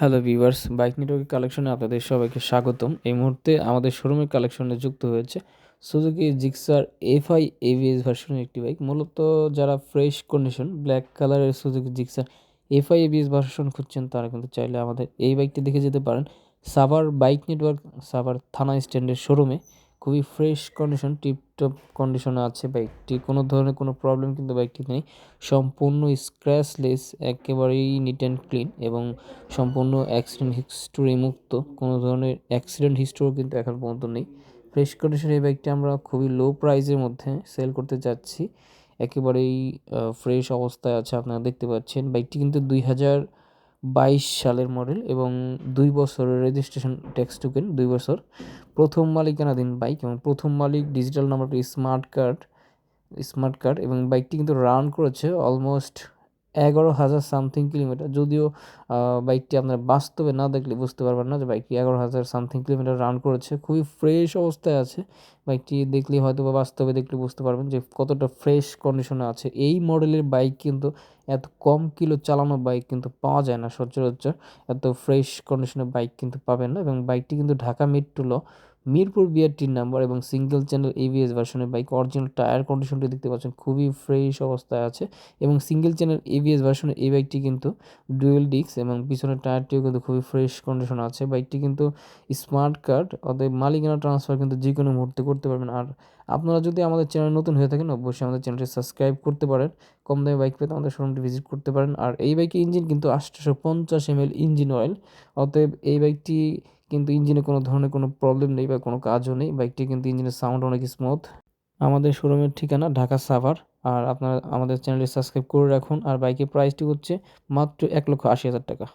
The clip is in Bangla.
হ্যালো ভিউয়ার্স, বাইক নেটওয়ার্ক কালেকশনে আপনাদের সবাইকে স্বাগতম। এই মুহূর্তে আমাদের শোরুমের কালেকশনে যুক্ত হয়েছে সুজুকি জিক্সার এফআই এভিএস ভার্সনের একটি বাইক মূলত যারা ফ্রেশ কন্ডিশন ব্ল্যাক কালারের Suzuki Gixxer FI ABS version খুঁজছেন, তারা কিন্তু চাইলে আমাদের এই বাইকটি দেখে যেতে পারেন। সাভার বাইক নেটওয়ার্ক সাভার থানা স্ট্যান্ডের শোরুমে খুবই ফ্রেশ কন্ডিশন টিপটপ কন্ডিশনে আছে বাইকটি কোনো ধরনের কোনো প্রবলেম কিন্তু বাইকটি নেই। সম্পূর্ণ স্ক্র্যাচলেস একেবারেই নিট অ্যান্ড ক্লিন এবং সম্পূর্ণ অ্যাক্সিডেন্ট হিস্টোরি মুক্ত। কোনো ধরনের অ্যাক্সিডেন্ট হিস্টোরিও কিন্তু এখন পর্যন্ত নেই। ফ্রেশ কন্ডিশনে এই বাইকটি আমরা খুবই লো প্রাইসের মধ্যে সেল করতে যাচ্ছি। একেবারেই ফ্রেশ অবস্থায় আছে, আপনারা দেখতে পাচ্ছেন। বাইকটি কিন্তু দুই হাজার বাইশ সালের মডেল এবং দুই বছরের রেজিস্ট্রেশন ট্যাক্স টোকেন দুই বছর। প্রথম মালিকানাধীন বাইক এবং প্রথম মালিক ডিজিটাল নাম্বারটি স্মার্ট কার্ড স্মার্ট কার্ড এবং বাইকটি কিন্তু রান করেছে অলমোস্ট এগারো হাজার সামথিং কিলোমিটার। যদিও বাইকটি আপনার বাস্তবে না দেখলে বুঝতে পারবেন না যে বাইকটি এগারো হাজার সামথিং কিলোমিটার রান করেছে। খুবই ফ্রেশ অবস্থায় আছে। বাইকটি দেখলে হয়তো বা বাস্তবে দেখলে বুঝতে পারবেন যে কতটা ফ্রেশ কন্ডিশনে আছে। এই মডেলের বাইক কিন্তু এত কম কিলো চালানো বাইক কিন্তু পাওয়া যায় না সচরাচর। এত ফ্রেশ কন্ডিশনের বাইক কিন্তু পাবেন না এবং বাইকটি কিন্তু ঢাকা মেট্রো ল মিরপুর বিআরটির নাম্বার এবং সিঙ্গেল চ্যানেল এভিএস ভার্সনের বাইক অরিজিনাল টায়ার কন্ডিশনটি দেখতে পাচ্ছেন, খুবই ফ্রেশ অবস্থায় আছে এবং সিঙ্গেল চ্যানেল এভিএস ভার্সনের এই বাইকটি কিন্তু ডুয়েল ডিস্ক এবং পিছনের টায়ারটিও কিন্তু খুবই ফ্রেশ কন্ডিশন আছে। বাইকটি কিন্তু স্মার্ট কার্ড অতএব মালিকানা ট্রান্সফার কিন্তু যে কোনো মুহূর্তে করতে পারবেন। আর আপনারা যদি আমাদের চ্যানেল নতুন হয়ে থাকেন, অবশ্যই আমাদের চ্যানেলটি সাবস্ক্রাইব করতে পারেন। কম দামে বাইক পেতে আমাদের শোরুমটি ভিজিট করতে পারেন। আর এই বাইকের ইঞ্জিন কিন্তু আটশোশো পঞ্চাশ এম ইঞ্জিন অয়েল অতএব এই বাইকটি কিন্তু ইঞ্জিনে কোনো ধরনের কোনো প্রবলেম নেই বা কোনো কাজও নেই। বাইকটি কিন্তু ইঞ্জিনের সাউন্ড অনেক স্মুথ আমাদের শোরুমের ঠিকানা ঢাকা সাভার। আর আপনারা আমাদের চ্যানেলটি সাবস্ক্রাইব করে রাখুন। আর বাইকের প্রাইসটি হচ্ছে মাত্র এক লক্ষ আশি হাজার টাকা।